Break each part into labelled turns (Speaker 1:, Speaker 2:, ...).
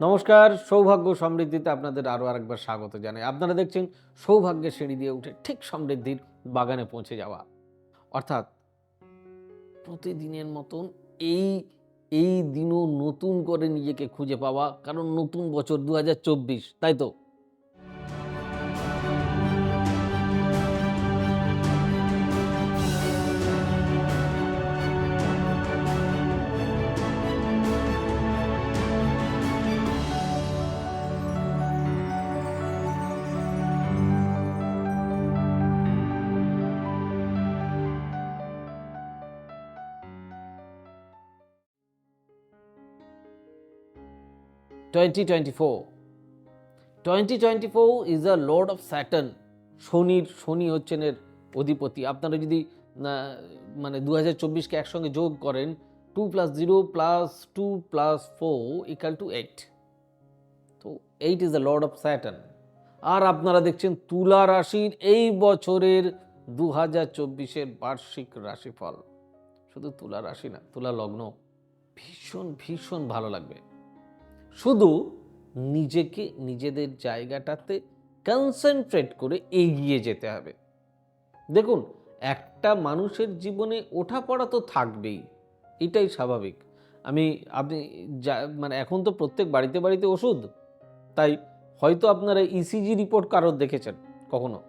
Speaker 1: নমস্কার, সৌভাগ্য সমৃদ্ধিতে আপনাদের আরও আরেকবার স্বাগত জানাই। আপনারা দেখছেন সৌভাগ্যের সিঁড়ি দিয়ে উঠে ঠিক সমৃদ্ধির বাগানে পৌঁছে যাওয়া। অর্থাৎ প্রতিদিনের মতন এই এই দিনও নতুন করে নিজেকে খুঁজে পাওয়া, কারণ নতুন বছর দু হাজার চব্বিশ, তাই তো? Twenty twenty four twenty twenty four is a lord of Saturn শনির, শনি হচ্ছেন এর অধিপতি। আপনারা যদি মানে দু হাজার চব্বিশকে একসঙ্গে যোগ করেন two plus zero plus two plus four equal to eight তো eight is the lord of Saturn আর আপনারা দেখছেন তুলা রাশির এই বছরের দু হাজার চব্বিশের বার্ষিক রাশিফল। শুধু তুলা রাশি না, তুলা লগ্ন। ভীষণ ভীষণ ভালো লাগবে। শুধু নিজেকে, নিজেদের জায়গাটাতে কনসেন্ট্রেট করে এগিয়ে যেতে হবে। দেখুন, একটা মানুষের জীবনে ওঠা পড়া তো থাকবেই, এটাই স্বাভাবিক। আমি, আপনি যা মানে এখন তো প্রত্যেক বাড়িতে বাড়িতে ওষুধ, তাই হয়তো আপনারা ইসিজি রিপোর্ট কারোর দেখেছেন, কখনো,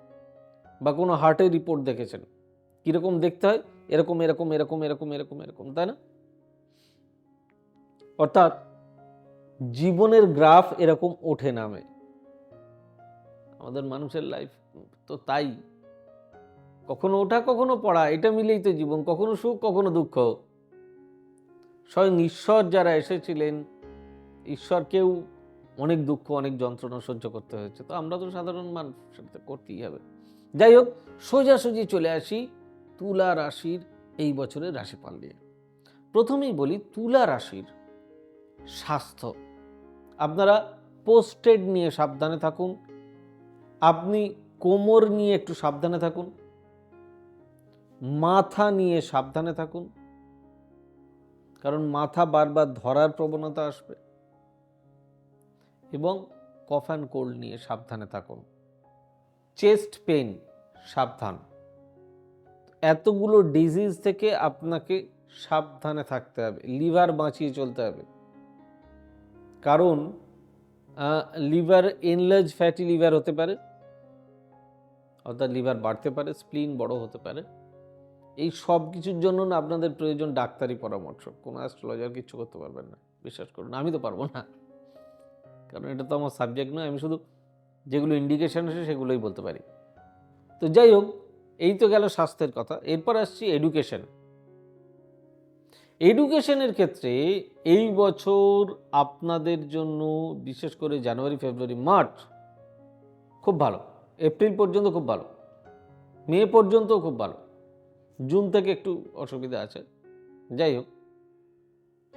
Speaker 1: বা কোনো হার্টের রিপোর্ট দেখেছেন। কীরকম দেখতে হয়? এরকম এরকম এরকম এরকম এরকম এরকম, তাই না? অর্থাৎ জীবনের গ্রাফ এরকম ওঠে নামে। আমাদের মানুষের লাইফ তো তাই। কখনো ওঠা, কখনো পড়া, এটা মিলেই তো জীবন। কখনো সুখ, কখনো দুঃখ। স্বয়ং ঈশ্বর যারা এসেছিলেন ঈশ্বরকেও অনেক দুঃখ, অনেক যন্ত্রণা সহ্য করতে হয়েছে। তো আমরা তো সাধারণ মানুষ, সেটা করতেই হবে। যাই হোক, সোজাসুজি চলে আসি তুলা রাশির এই বছরের রাশিফল নিয়ে। প্রথমেই বলি তুলা রাশির স্বাস্থ্য। আপনারা পোস্টেড নিয়ে সাবধানে থাকুন। আপনি কোমর নিয়ে একটু সাবধানে থাকুন। মাথা নিয়ে সাবধানে থাকুন। কারণ মাথা বারবার ধরার প্রবণতা আসবে। এবং কফ অ্যান্ড কোল্ড নিয়ে সাবধানে থাকুন। চেস্ট পেন সাবধান। এতগুলো ডিজিজ থেকে আপনাকে সাবধানে থাকতে হবে। লিভার বাঁচিয়ে চলতে হবে। কারণ লিভার, এনলার্জ ফ্যাটি লিভার হতে পারে, অর্থাৎ লিভার বাড়তে পারে, স্প্লিন বড় হতে পারে। এই সব কিছুর জন্য না আপনাদের প্রয়োজন ডাক্তারি পরামর্শ। কোনো অ্যাস্ট্রোলজার কিছু করতে পারবেন না। বিশ্বাস করুন, আমি তো পারব না। কারণ এটা তো আমার সাবজেক্ট নয়, আমি শুধু যেগুলো ইন্ডিকেশান আছে সেগুলোই বলতে পারি। তো যাই হোক, এই তো গেল স্বাস্থ্যের কথা। এরপর আসছি এডুকেশন এডুকেশনের ক্ষেত্রে এই বছর আপনাদের জন্য, বিশেষ করে জানুয়ারি, ফেব্রুয়ারি, মার্চ, খুব ভালো। এপ্রিল পর্যন্ত খুব ভালো। মে পর্যন্ত খুব ভালো। জুন থেকে একটু অসুবিধা আছে। যাই হোক।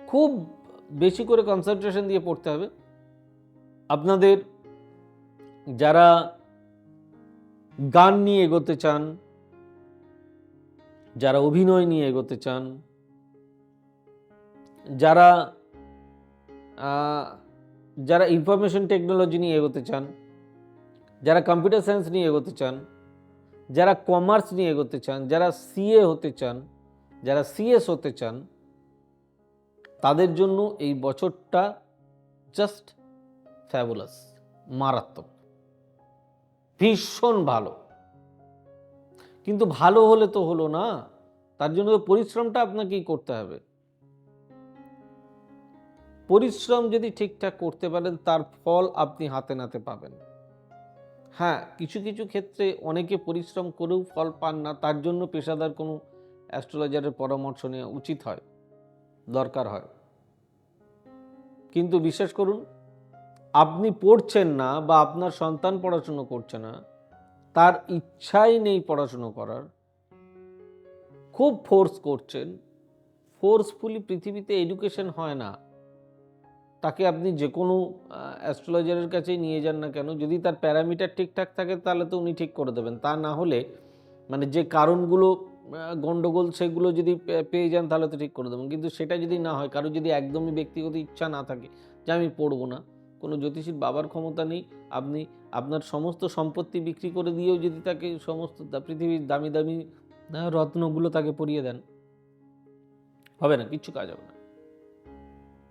Speaker 1: খুব বেশি করে কনসেন্ট্রেশন দিয়ে পড়তে হবে। আপনাদের যারা গান নিয়ে এগোতে চান, যারা অভিনয় নিয়ে এগোতে চান যারা যারা ইনফরমেশন টেকনোলজি নিয়ে এগোতে চান, যারা কম্পিউটার সায়েন্স নিয়ে এগোতে চান, যারা কমার্স নিয়ে এগোতে চান, যারা সিএ হতে চান, যারা সিএস হতে চান, তাদের জন্য এই বছরটা জাস্ট ফ্যাবুলাস মারাত্মক। ভীষণ ভালো। কিন্তু ভালো হলে তো হলো না, তার জন্য পরিশ্রমটা আপনাকেই করতে হবে। পরিশ্রম যদি ঠিকঠাক করতে পারেন, তার ফল আপনি হাতে নাতে পাবেন। হ্যাঁ কিছু কিছু ক্ষেত্রে অনেকে পরিশ্রম করেও ফল পান না, তার জন্য পেশাদার কোনো অ্যাস্ট্রোলজারের পরামর্শ নেওয়া উচিত হয়, দরকার হয়। কিন্তু বিশ্বাস করুন, আপনি পড়ছেন না বা আপনার সন্তান পড়াশুনো করছে না, তার ইচ্ছাই নেই পড়াশুনো করার, খুব ফোর্স করছেন। ফোর্সফুলি পৃথিবীতে এডুকেশন হয় না। তাকে আপনি যে কোনো অ্যাস্ট্রোলজারের কাছেই নিয়ে যান না কেন যদি তার প্যারামিটার ঠিকঠাক থাকে তাহলে তো উনি ঠিক করে দেবেন। তা না হলে মানে যে কারণগুলো আহ, গন্ডগোল সেগুলো যদি পেয়ে যান তাহলে তো ঠিক করে দেবেন। কিন্তু সেটা যদি না হয় কারও যদি একদমই ব্যক্তিগত ইচ্ছা না থাকে যে আমি পড়ব না কোনো জ্যোতিষীর বাবার ক্ষমতা নেই আপনি আপনার সমস্ত সম্পত্তি বিক্রি করে দিয়েও যদি তাকে সমস্ত পৃথিবীর দামি দামি রত্নগুলো তাকে পরিয়ে দেন হবে না কিচ্ছু কাজ হবে না।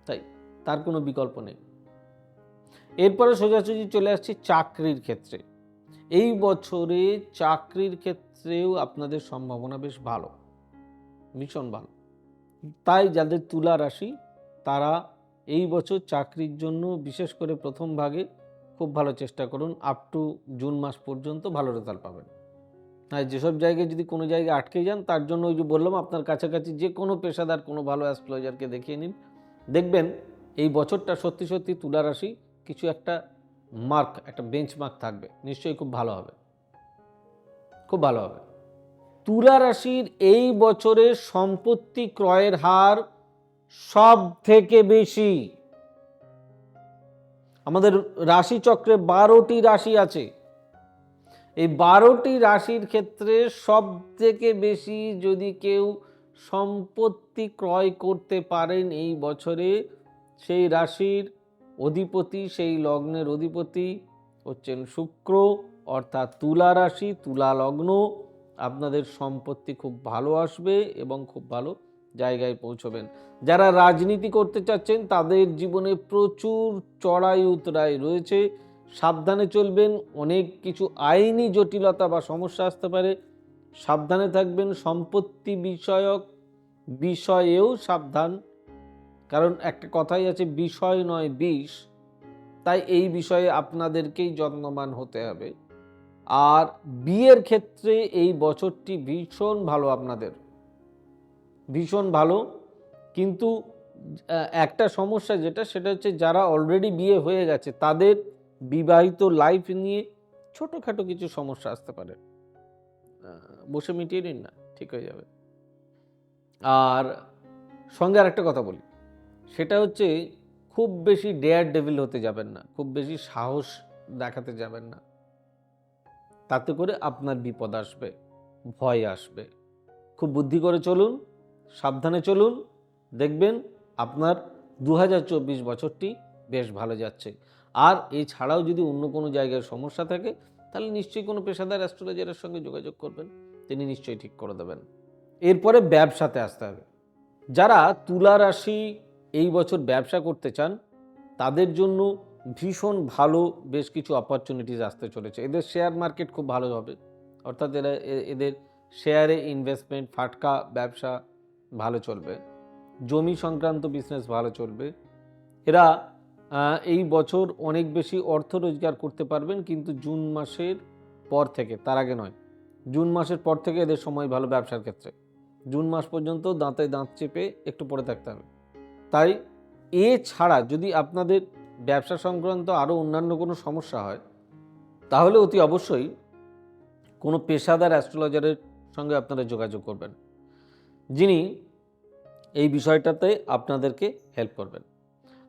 Speaker 1: তাই। তার কোনো বিকল্প নেই। এরপরে সোজাসুজি চলে আসছি চাকরির ক্ষেত্রে। এই বছরে চাকরির ক্ষেত্রেও আপনাদের সম্ভাবনা বেশ ভালো, ভীষণ ভালো। তাই যাদের তুলা রাশি, তারা এই বছর চাকরির জন্য বিশেষ করে প্রথম ভাগে খুব ভালো চেষ্টা করুন আপ টু জুন মাস পর্যন্ত ভালো রেজাল্ট পাবেন। আর যেসব জায়গায় যদি কোনো জায়গায় আটকে যান, তার জন্য ওই যে বললাম, আপনার কাছাকাছি যে কোনো পেশাদার, কোনো ভালো অ্যাস্ট্রোলজারকে দেখিয়ে নিন। দেখবেন এই বছরটা সত্যি সত্যি তুলা রাশি কিছু একটা মার্ক একটা বেঞ্চ মার্ক থাকবে। নিশ্চয়ই খুব ভালো হবে। খুব ভালো হবে। তুলা রাশির এই বছরে সম্পত্তি ক্রয়ের হার সব থেকে বেশি। আমাদের রাশি চক্রে বারোটি রাশি আছে। এই বারোটি রাশির ক্ষেত্রে সব থেকে বেশি যদি কেউ সম্পত্তি ক্রয় করতে পারেন এই বছরে সেই রাশির অধিপতি, সেই লগ্নের অধিপতি হচ্ছেন শুক্র, অর্থাৎ তুলা রাশি, তুলা লগ্ন। আপনাদের সম্পত্তি খুব ভালো আসবে এবং খুব ভালো জায়গায় পৌঁছবেন। যারা রাজনীতি করতে চাচ্ছেন, তাদের জীবনে প্রচুর চড়াই উতরাই রয়েছে। সাবধানে চলবেন, অনেক কিছু আইনি জটিলতা বা সমস্যা আসতে পারে। সাবধানে থাকবেন, সম্পত্তি বিষয়ক বিষয়েও সাবধান কারণ একটা কথাই আছে, বিষয় নয় বিষ। তাই এই বিষয়ে আপনাদেরকেই যত্নবান হতে হবে। আর বিয়ের ক্ষেত্রে এই বছরটি ভীষণ ভালো আপনাদের। ভীষণ ভালো। কিন্তু একটা সমস্যা যেটা, সেটা হচ্ছে যারা অলরেডি বিয়ে হয়ে গেছে, তাদের বিবাহিত লাইফ নিয়ে ছোটোখাটো কিছু সমস্যা আসতে পারে। বসে মিটিয়ে নিন না, ঠিক হয়ে যাবে। আর সঙ্গে আর একটা কথা বলি। সেটা হচ্ছে খুব বেশি ডেয়ার ডেভিল হতে যাবেন না, খুব বেশি সাহস দেখাতে যাবেন না। তাতে করে আপনার বিপদ আসবে, ভয় আসবে। খুব বুদ্ধি করে চলুন, সাবধানে চলুন, দেখবেন আপনার দু হাজার চব্বিশ বছরটি বেশ ভালো যাচ্ছে। আর এছাড়াও যদি অন্য কোনো জায়গায় সমস্যা থাকে, তাহলে নিশ্চয়ই কোনো পেশাদার অ্যাস্ট্রোলজারের সঙ্গে যোগাযোগ করবেন, তিনি নিশ্চয়ই ঠিক করে দেবেন। এরপরে ব্যবসাতে আসতে হবে। যারা তুলা রাশি এই বছর ব্যবসা করতে চান, তাদের জন্য ভীষণ ভালো বেশ কিছু অপরচুনিটিস আসতে চলেছে। এদের শেয়ার মার্কেট খুব ভালো হবে। অর্থাৎ এরা এদের শেয়ারে ইনভেস্টমেন্ট ফাটকা ব্যবসা ভালো চলবে। জমি সংক্রান্ত বিজনেস ভালো চলবে। এরা এই বছর অনেক বেশি অর্থ রোজগার করতে পারবেন, কিন্তু জুন মাসের পর থেকে, তার আগে নয়, জুন মাসের পর থেকে এদের সময় ভালো ব্যবসার ক্ষেত্রে। জুন মাস পর্যন্ত দাঁতে দাঁত চেপে একটু পড়ে থাকতে হবে। তাই এছাড়া যদি আপনাদের ব্যবসা সংক্রান্ত আরও অন্যান্য কোনো সমস্যা হয়, তাহলে অতি অবশ্যই কোনো পেশাদার অ্যাস্ট্রোলজারের সঙ্গে আপনারা যোগাযোগ করবেন, যিনি এই বিষয়টাতে আপনাদেরকে হেল্প করবেন।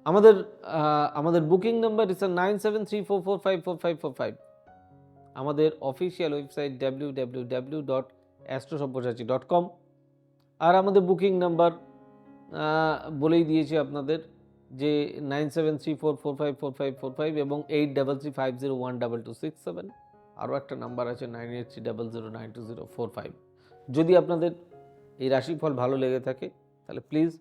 Speaker 1: আমাদের আমাদের booking number is nine seven three four four five four five four five আমাদের official website W W W dot অ্যাস্ট্রোসব্যসাচী dot com আর আমাদের বুকিং নাম্বার বলেই দিয়েছি আপনাদের যে nine seven three four four five four five four five এবং eight double three five zero one double two six seven. আরও একটা নাম্বার আছে nine eight three double zero nine two zero four five. যদি আপনাদের এই রাশিফল ভালো লেগে থাকে, তাহলে প্লিজ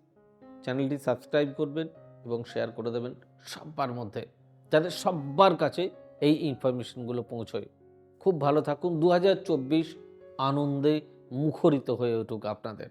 Speaker 1: চ্যানেলটি সাবস্ক্রাইব করবেন এবং শেয়ার করে দেবেন সব্বার মধ্যে, যাতে সব্বার কাছে এই ইনফরমেশনগুলো পৌঁছয়। খুব ভালো থাকুন। দু হাজার চব্বিশ আনন্দে মুখরিত হয়ে উঠুক আপনাদের।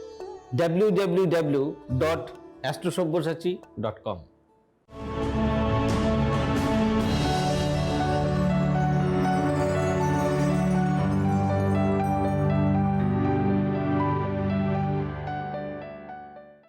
Speaker 1: ডাব্লিউ ডাব্লিউ ডাব্লিউ ডট অ্যাস্ট্রোসব্যসাচী ডট কম